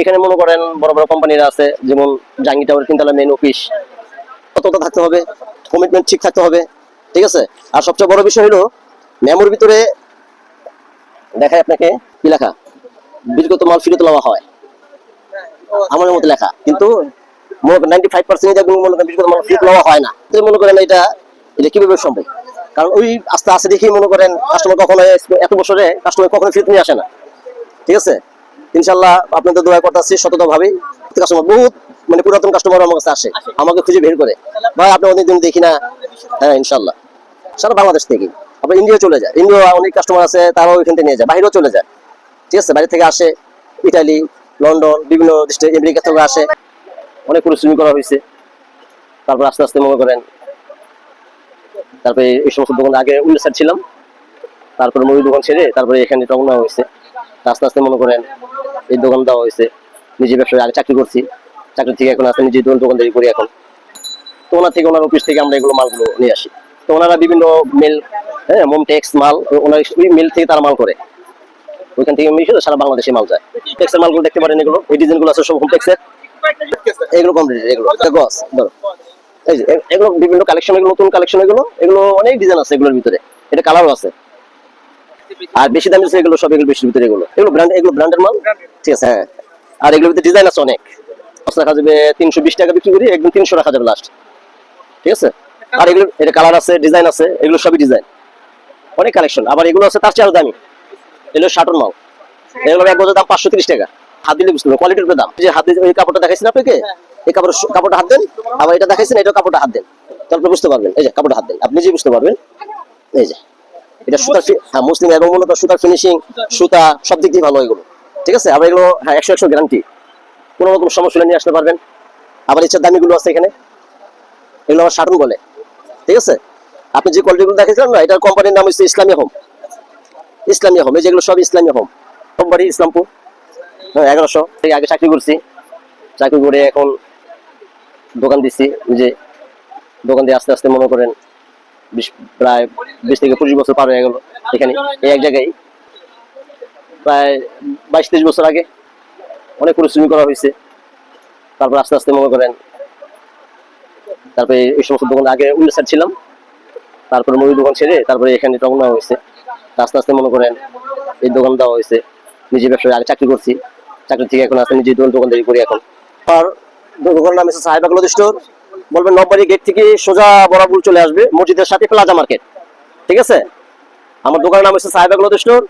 এখানে মনে করেন বড় বড় কোম্পানিরা আছে, যেমন জাঙ্গি টাওয়ার তিনতলা মেন অফিস কতটা থাকতে হবে কমিটমেন্ট ঠিক থাকতে হবে, ঠিক আছে? আর সবচেয়ে বড় বিষয় হলো মেমোর ভিতরে দেখায় আপনাকে, কি লেখা? বিগত মাল ফিরে তোলা হয়। আমার মতো লেখা। কিন্তু কারণ ওই আস্তে আস্তে দেখি মনে করেন কাস্টমার কখনো এত বছরে কাস্টমার কখনো ফিরে নিয়ে আসে না। ঠিক আছে? ইনশাল্লাহ আপনাদের দোয়া করতেছি সততা ভাবে কাস্টমার বহুত মানে পুরাতন কাস্টমার আমার কাছে আসে, আমাকে খুঁজে বের করে। ভাই, আপনি অনেকদিন দেখি না। হ্যাঁ ইনশাল্লাহ সারা বাংলাদেশ থেকে। আবার ইন্ডিয়া চলে যায়। ইন্ডিয়া অনেক কাস্টমার আছে, তারাও এখান থেকে নিয়ে যায়, বাইরেও চলে যায়। ঠিক আছে? বাইরে থেকে আসে ইটালি লন্ডন বিভিন্ন দেশে আমেরিকা থেকে আসে। অনেক পরিশ্রম করা হয়েছে। তারপর আস্তে আস্তে মনে করেন, তারপরে এই সমস্ত দোকান আগে উল্লেসার ছিলাম। তারপরে মুড়ি দোকান ছেড়ে তারপরে এখানে রওনা হয়েছে। আস্তে আস্তে মনে করেন এই দোকান দেওয়া হয়েছে। নিজে ব্যবসায় আগে চাকরি করছি। চাকরি থেকে এখন আসতে নিজে দোকান দোকানদারি করি এখন। তো ওনার থেকে, ওনার অফিস থেকে আমরা এগুলো মালগুলো নিয়ে আসি। তো ওনারা বিভিন্ন মেল হ্যাঁ মোমটেক্স মাল ওনার ওই মিল থেকে তারা মাল করে। ওইখান থেকে মিশে সারা বাংলাদেশে মাল যায়। টেক্সের মালগুলো দেখতে পারেন এগুলো। এই ডিজাইনগুলো আছে সব হোমটেক্সের এগুলো কমপ্লিট এগুলো। গস ধরো। এই যে এগুলো বিভিন্ন কালেকশন এগুলো নতুন কালেকশন এগুলো এগুলো অনেক ডিজাইন আছে এগুলোর ভিতরে। এটা কালারও আছে। আর বেশি দামি এগুলো সব এগুলো বেশি ভিতরে এগুলো। এগুলো ব্র্যান্ড এগুলো ব্র্যান্ডের মাল? ঠিক আছে হ্যাঁ। আর এগুলোর ভিতরে ডিজাইন আছে অনেক। বস্তা রাখা যাবে তিনশো বিশ টাকা বিক্রি করি একদম তিনশো রাখা যাবে লাস্ট ঠিক আছে? আর এগুলো এটা কালার আছে ডিজাইন আছে এগুলো সবই ডিজাইন অনেক কালেকশন আবার এগুলো আছে তার চেয়ে আরও দামি। এগুলো শাটন মাল। এগুলো এক বছর দাম পাঁচশো তিরিশ টাকা। হাত দিলে বুঝতে পারবেন কোয়ালিটির উপরে দাম। যে হাত এই কাপড়টা দেখাইছেন আপনাকে? এই কাপড় কাপড়টা হাত দেন। আবার এটা দেখাইছেন এটা কাপড়টা হাত দেন। তারপরে বুঝতে পারবেন। এই যে কাপড়টা হাত দেন। আপনি নিজেই বুঝতে পারবেন। এই যে। এটা সুতার ফি- হ্যাঁ মুসলিম এবং মূলত সুতার ফিনিশিং সুতা, সব দিক দিয়ে ভালো এগুলো। ঠিক আছে? আবার এগুলো হ্যাঁ একশো একশো গ্যারান্টি কোনো রকম সমস্যা নিয়ে আসতে পারবেন। আবার ইচ্ছার দামিগুলো আছে এখানে। এগুলো আমার শাটন বলে। ঠিক আছে? আপনি যে কোয়ালিটিগুলো দেখেছিলেন না, এটার কোম্পানির নাম হচ্ছে ইসলামী হোম। ইসলামী হোম, এই যেগুলো সব ইসলামী হোম। কোম্পানি ইসলামপুর। হ্যাঁ এগারোশো। থেকে আগে চাকরি করছি। চাকরি করে এখন দোকান দিচ্ছি। যে দোকান দিয়ে আস্তে আস্তে মনে করেন প্রায় বিশ থেকে পঁচিশ বছর পার হয়ে গেল এখানে। এই এক জায়গায়। প্রায় বাইশ, তেইশ বছর আগে অনেক পরিশ্রম করা হয়েছে। তারপর আস্তে আস্তে মনে করেন, তারপরে এই সমস্ত দোকান, আগে উল্লেসার ছিলাম। তারপরে মুড়ি দোকান ছেড়ে তারপরে এখানে রওনা হয়েছে। আস্তে আস্তে মনে করেন, এই দোকান দেওয়া হয়েছে। নিজে ব্যবসায় আগে চাকরি করছি। চাকরি থেকে এখন আসতে নিজে দোকান দোকান দোকানদারি করি এখন। আর দোকানের নাম হচ্ছে সাহেব ক্লথ স্টোর। বলবেন নববাড়ি গেট থেকে সোজা বরাবর চলে আসবে মসজিদের সাথে প্লাজা মার্কেট। ঠিক আছে? আমার দোকানের নাম হচ্ছে সাহেব স্টোর।